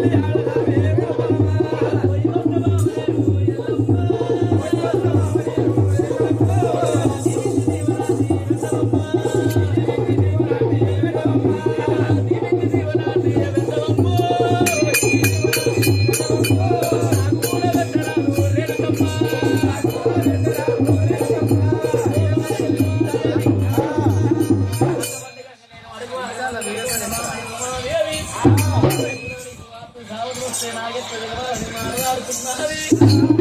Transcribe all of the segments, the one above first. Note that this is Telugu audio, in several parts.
Oh, Thank you.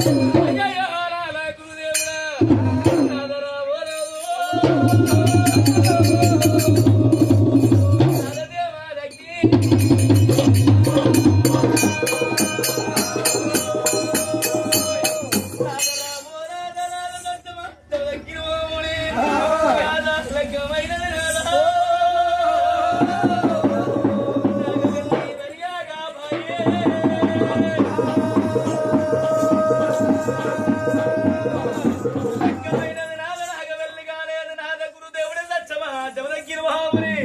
నువ్వు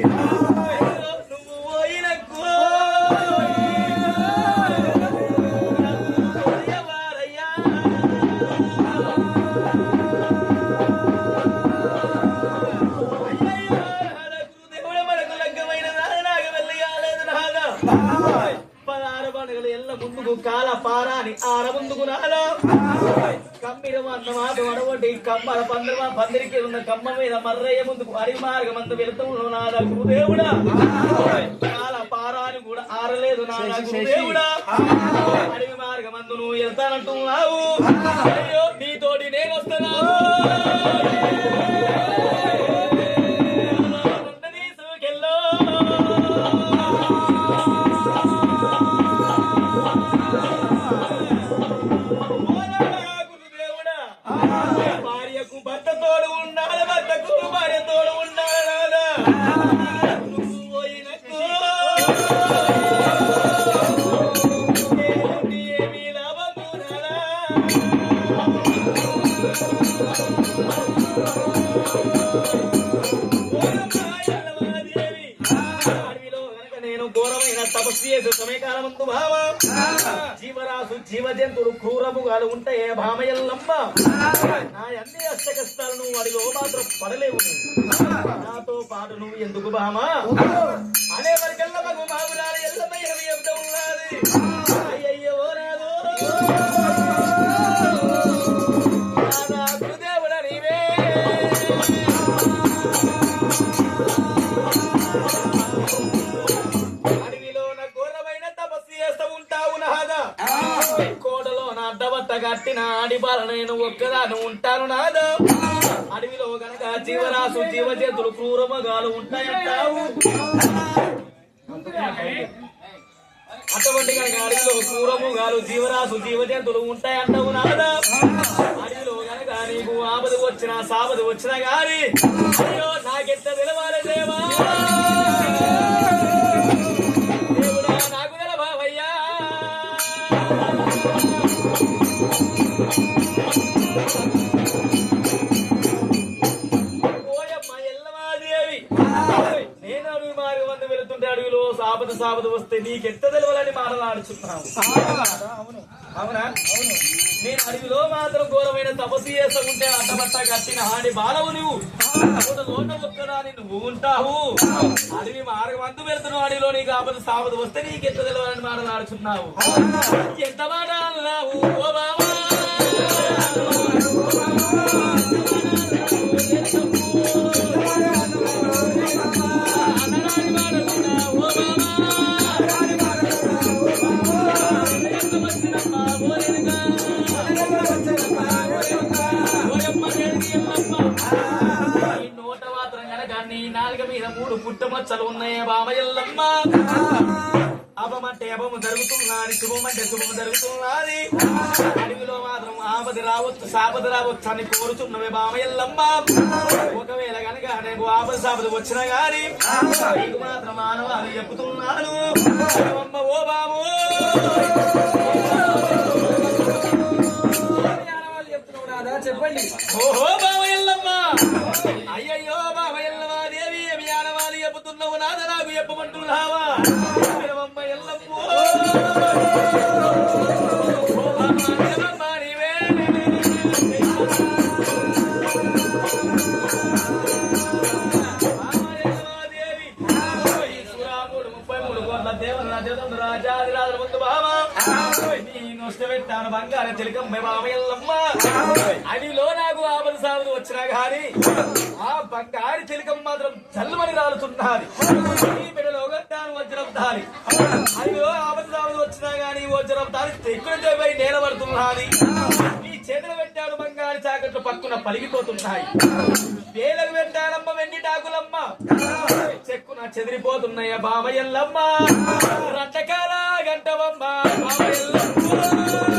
పారాని ఆర ముందుకు నాద కమ్మిన అన్న మాట వడగొట్టి కమ్మల పందిర పందిరికి ఉన్న కమ్మ మీద మర్రయ్య ముందుకు అరి మార్గమంత వెళుతూ నాద గురుదేవుడా? కాల పారాని కూడా ఆరలేదు నాద గురుదేవుడా? అడవి మార్గమందు నువ్వు వెళ్తానంటున్నావు. అయ్యో నీతోటి నేను వస్తున్నాను జీవరాశు జీవ జంతువులు క్రూరముగాలు ఉంటాయే భామయల్లమ్మ నా అన్ని అష్ట కష్టాలు నువ్వు అడిగో మాత్రం పడలేవు నాతో పాటు నువ్వు ఎందుకు భామ అనే కట్టిన ఆడిపాల నేను ఒక్కదాను ఉంటాను నాదా. అడవిలో గనక జీవరాశు జీవజంతులు క్రూరమగాలు ఉంటాయంటావు. అటువంటి కనుక అడవిలో క్రూరముగాలు జీవరాశు జీవజంతులు ఉంటాయంటావు నాదా. అడవిలో గనక నీకు ఆపది వచ్చినా సాపది వచ్చినా గాని అయ్యో నాకెంత తెలవాలి దేవా? అడవిలో సాపద సాపద వస్తే నీకెంత తెలవాలని మాట్లాడుచున్నావు అవునా. అవును? నేను అడవిలో మాత్రం ఘోరమైన తపస్సు చేస్తూ ఉంటే అడ్డబట్ట కట్టిన హాని బాలవు నువ్వు. ఒక్కదాని నువ్వు ఉంటావు అడవి మార్గం అందు వెళ్తున్నావు అడవిలో నీకు ఆపద సాపద వస్తే నీకెంత తెలవాలని మాట్లాడుచున్నావు ఎంత మాట అన్నావు? ఓ బాబా పుట్టమచ్చలు ఉన్నాయే బామయ్యల్లమ్మ అపమంటే అపము జరుగుతున్నది శుభమంటే శుభము జరుగుతున్నది. అడవిలో మాత్రం ఆపది రావచ్చు సాపది రావచ్చు అని కోరుచున్నవే బామయ్యల్లమ్మ ఒకవేళ కనుక నీకు ఆపది సాపది వచ్చినా గాని నీకు మాత్రం మానవాలు చెప్పుతున్నాను. అమ్మ ఓ బాబు. చెప్పండి. ఓహో బావయ్యల్లమ్మ అయ్యయ్యో బావయ్యల్లమ్మ దేవి ఏమి ఆనవాలి చెప్పుతున్నావు నాద నాకు చెప్పమంటున్నావా ఎల్లమ్మ ఎల్లమ్మ పెట్టాను బంగారు చిలకమ్మ బామయ్యల్లమ్మ అడిలో నాకు ఆపద సాగులు వచ్చినా గాని ఆ బంగారు చిలకం మాత్రం చల్లమని రాలుతున్నది ఈ బిడ్డలో గట్టాను వజ్రం దారి అడిలో ఆపద సాగులు వచ్చినా గాని వజ్రం దారి తెక్కున పోయి నేల పక్కున పలిగిపోతుంటాయి వేలకు పెట్టానమ్మ వెండి టాకులమ్మ చెక్కున చెదిరిపోతున్నాయ బామయ్యల్లమ్మ రట్టకాల గంటవమ్మ బామయ్యల్లమ్మ